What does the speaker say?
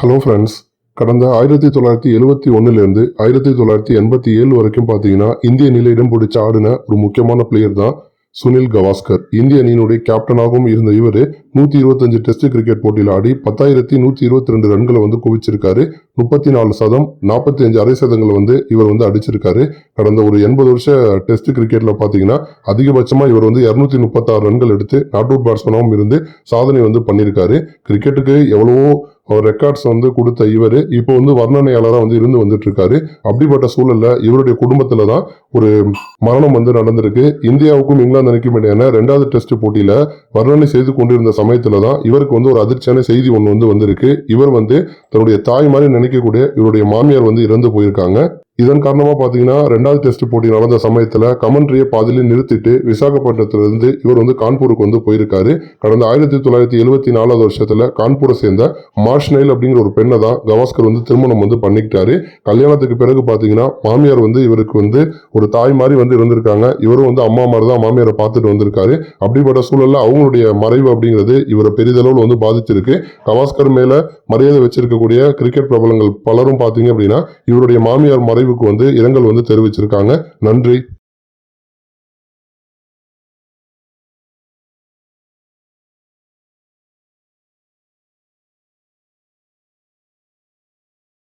Hello friends கடந்த ஆயிரத்தி தொள்ளாயிரத்தி எழுவத்தி ஒன்றுலேருந்து ஆயிரத்தி தொள்ளாயிரத்தி எண்பத்தி ஏழு வரைக்கும் பார்த்தீங்கன்னா இந்திய அணியில் இடம் பிடிச்ச ஆடின ஒரு முக்கியமான பிளேயர் தான் சுனில் கவாஸ்கர். இந்திய அணியினுடைய கேப்டனாகவும் இருந்த இவர் நூற்றி இருபத்தஞ்சு டெஸ்ட் கிரிக்கெட் போட்டியில் ஆடி பத்தாயிரத்தி நூற்றி இருபத்தி ரெண்டு ரன்களை வந்து குவிச்சிருக்காரு. முப்பத்தி நாலு சதம் நாற்பத்தி அஞ்சு அரை சதங்களை வந்து இவர் வந்து அடிச்சிருக்காரு. கடந்த ஒரு எண்பது வருஷ டெஸ்ட் கிரிக்கெட்டில் பார்த்தீங்கன்னா அதிகபட்சமாக இவர் வந்து இரநூத்தி முப்பத்தாறு ரன்கள் எடுத்து நாட் அவுட் பேட்ஸ்மனாகவும் இருந்து சாதனை வந்து பண்ணியிருக்காரு. கிரிக்கெட்டுக்கு எவ்வளவோ ரெக்கார்ட்ஸ் வந்து கொடுத்த இவர் இப்போ வந்து வர்ணனையாளராக வந்து இருந்து வந்துட்டு இருக்காரு அப்படிப்பட்ட சூழலில் இவருடைய குடும்பத்தில் தான் ஒரு மரணம் வந்து நடந்திருக்கு. இந்தியாவுக்கும் இங்கிலாந்து அணிக்கும் இடையான ரெண்டாவது டெஸ்ட் போட்டியில் வர்ணனை செய்து கொண்டிருந்த சமயத்தில் தான் இவருக்கு வந்து ஒரு அதிர்ச்சியான செய்தி ஒன்று வந்து வந்திருக்கு. இவர் வந்து தன்னுடைய தாய் மாதிரி நினைக்கக்கூடிய இவருடைய மாமியார் வந்து இறந்து போயிருக்காங்க. இதன் காரணமாக பார்த்தீங்கன்னா ரெண்டாவது டெஸ்ட் போட்டி நடந்த சமயத்தில் கமன்ட்ரியை பாதியில நிறுத்திட்டு விசாகப்பட்டினத்திலிருந்து இவர் வந்து கான்பூருக்கு வந்து போயிருக்காரு. கடந்த ஆயிரத்தி தொள்ளாயிரத்தி எழுபத்தி நாலாவது வருஷத்தில் கான்பூரை சேர்ந்த மார்ஷ்னைல் அப்படிங்கிற ஒரு பெண்ணை தான் கவாஸ்கர் வந்து திருமணம் வந்து பண்ணிக்கிட்டாரு. கல்யாணத்துக்கு பிறகு பார்த்தீங்கன்னா மாமியார் வந்து இவருக்கு வந்து ஒரு தாய் மாதிரி வந்து இருந்திருக்காங்க. இவரும் வந்து அம்மா மாதிரி தான் மாமியாரை பார்த்துட்டு வந்திருக்காரு. அப்படிப்பட்ட சூழலில் அவங்களுடைய மறைவு அப்படிங்கிறது இவரை பெரிதளவில் வந்து பாதிச்சிருக்கு. கவாஸ்கர் மேலே மரியாதை வச்சிருக்கக்கூடிய கிரிக்கெட் பிரபலங்கள் பலரும் பார்த்தீங்க அப்படின்னா இவருடைய மாமியார் மறைவு மறைவுக்கு வந்து இரங்கல் வந்து தெரிவிச்சிருக்காங்க. நன்றி.